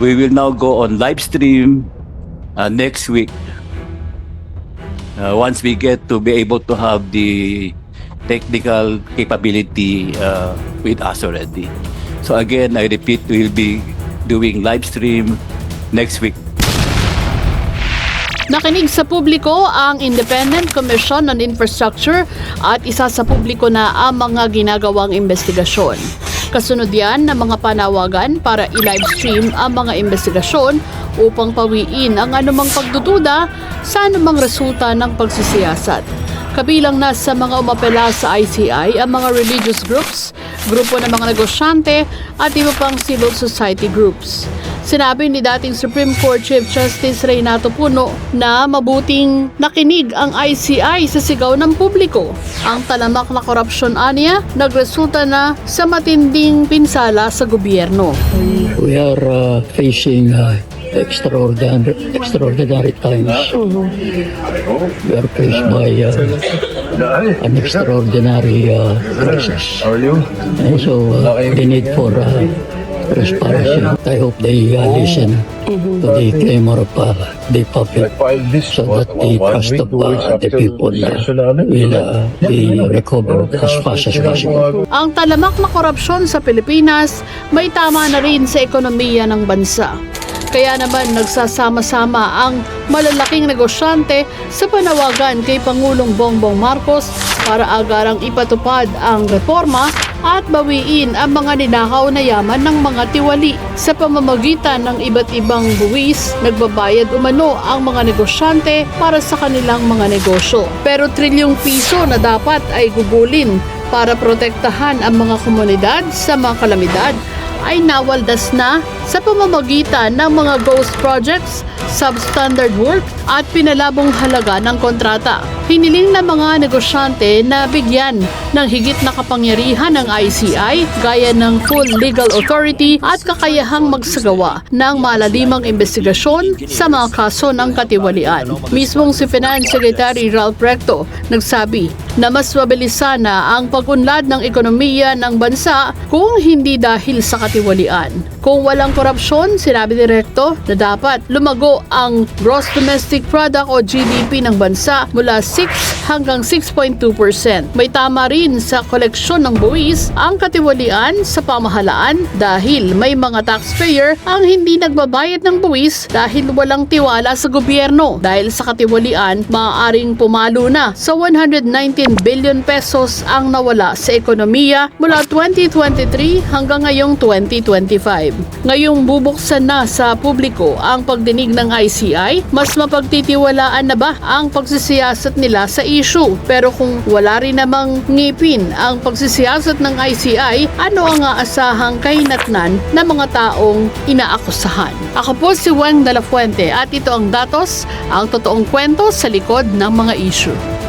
We will now go on live stream uh, next week. Uh, once we get to be able to have the technical capability uh, with us already. So again, I repeat, we'll be doing live stream next week. Nakinig sa publiko ang Independent Commission on Infrastructure at isa sa publiko na ang mga ginagawang investigasyon. Kasunod yan ng mga panawagan para i-live stream ang mga investigasyon upang pawiin ang anumang pagdududa sa anumang resulta ng pagsisiyasat. Kabilang na sa mga umapela sa ICI ang mga religious groups, grupo ng mga negosyante at iba pang civil society groups. Sinabi ni dating Supreme Court Chief Justice Reynato Puno na mabuting nakinig ang ICI sa sigaw ng publiko. Ang talamak na korupsyon aniya nagresulta na sa matinding pinsala sa gobyerno. We are uh, facing uh, extraordinary, extraordinary times. We are faced by uh, an extraordinary uh, crisis. And so uh, the need for uh, transparency. I hope they uh, listen to the clamor of uh, the public so that the trust of uh, the people uh, will uh, be recovered as fast as possible. Ang talamak na korupsyon sa Pilipinas may tama na rin sa ekonomiya ng bansa. Kaya naman nagsasama-sama ang malalaking negosyante sa panawagan kay Pangulong Bongbong Marcos para agarang ipatupad ang reforma at bawiin ang mga ninakaw na yaman ng mga tiwali. Sa pamamagitan ng iba't ibang buwis, nagbabayad umano ang mga negosyante para sa kanilang mga negosyo. Pero trilyong piso na dapat ay gugulin para protektahan ang mga komunidad sa mga kalamidad ay nawaldas na sa pamamagitan ng mga ghost projects, substandard work at pinalabong halaga ng kontrata. Hiniling ng mga negosyante na bigyan ng higit na kapangyarihan ng ICI gaya ng full legal authority at kakayahang magsagawa ng malalimang investigasyon sa mga kaso ng katiwalian. Mismong si Finance Secretary Ralph Recto nagsabi na mas mabilisan na ang pag-unlad ng ekonomiya ng bansa kung hindi dahil sa katiwalian. Kung walang korupsyon, sinabi ni Recto na dapat lumago ang gross domestic product o GDP ng bansa mula 6 hanggang 6.2%. May tama rin sa koleksyon ng buwis ang katiwalian sa pamahalaan dahil may mga taxpayer ang hindi nagbabayad ng buwis dahil walang tiwala sa gobyerno. Dahil sa katiwalian, maaaring pumalo na sa 119 billion pesos ang nawala sa ekonomiya mula 2023 hanggang ngayong 2025. Ngayong bubuksan na sa publiko ang pagdinig ng ICI, mas mapagtitiwalaan na ba ang pagsisiyasat nila sa issue? Pero kung wala rin namang ngipin ang pagsisiyasat ng ICI, ano ang aasahang kahinatnan ng mga taong inaakusahan? Ako po si Weng de la Fuente at ito ang datos, ang totoong kwento sa likod ng mga issue.